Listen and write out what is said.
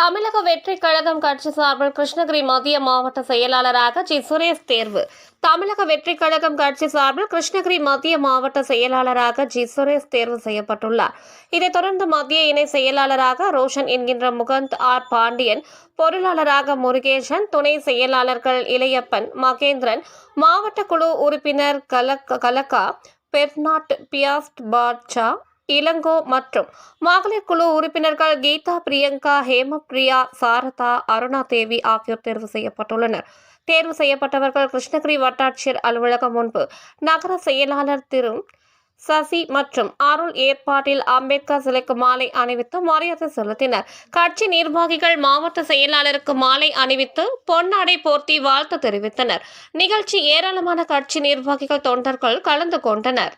தமிழக வெற்றி கழகம் கட்சி சார்பில் கிருஷ்ணகிரி மத்திய மாவட்ட செயலாளராக ஜி. சுரேஷ் தேர்வு. தமிழக வெற்றி கழகம் கட்சி சார்பில் கிருஷ்ணகிரி மத்திய மாவட்ட செயலாளராக ஜி. சுரேஷ் தேர்வு செய்யப்பட்டுள்ளார். இதைத் தொடர்ந்து மத்திய இணை செயலாளராக ரோஷன் என்கின்ற முகந்த் ஆர். பாண்டியன் பொருளாளராக முருகேசன் துணை செயலாளர்கள் இளையப்பன் மகேந்திரன் மாவட்ட குழு உறுப்பினர் கலக் கலக்கா பெர்னாட் பியாஸ்ட் பாட்ஷா இளங்கோ மற்றும் மகளிர் குழு உறுப்பினர்கள் கீதா பிரியங்கா ஹேமபிரியா சாரதா அருணா தேவி ஆகியோர் தேர்வு செய்யப்பட்டுள்ளனர். தேர்வு செய்யப்பட்டவர்கள் கிருஷ்ணகிரி வட்டாட்சியர் அலுவலகம் முன்பு நகர செயலாளர் திரு சசி மற்றும் அருள் ஏற்பாட்டில் அம்பேத்கர் சிலைக்கு மாலை அணிவித்து மரியாதை செலுத்தினர். கட்சி நிர்வாகிகள் மாவட்ட செயலாளருக்கு மாலை அணிவித்து பொன்னாடை போர்த்தி வாழ்த்து தெரிவித்தனர். நிகழ்ச்சி ஏராளமான கட்சி நிர்வாகிகள் தொண்டர்கள் கலந்து கொண்டனர்.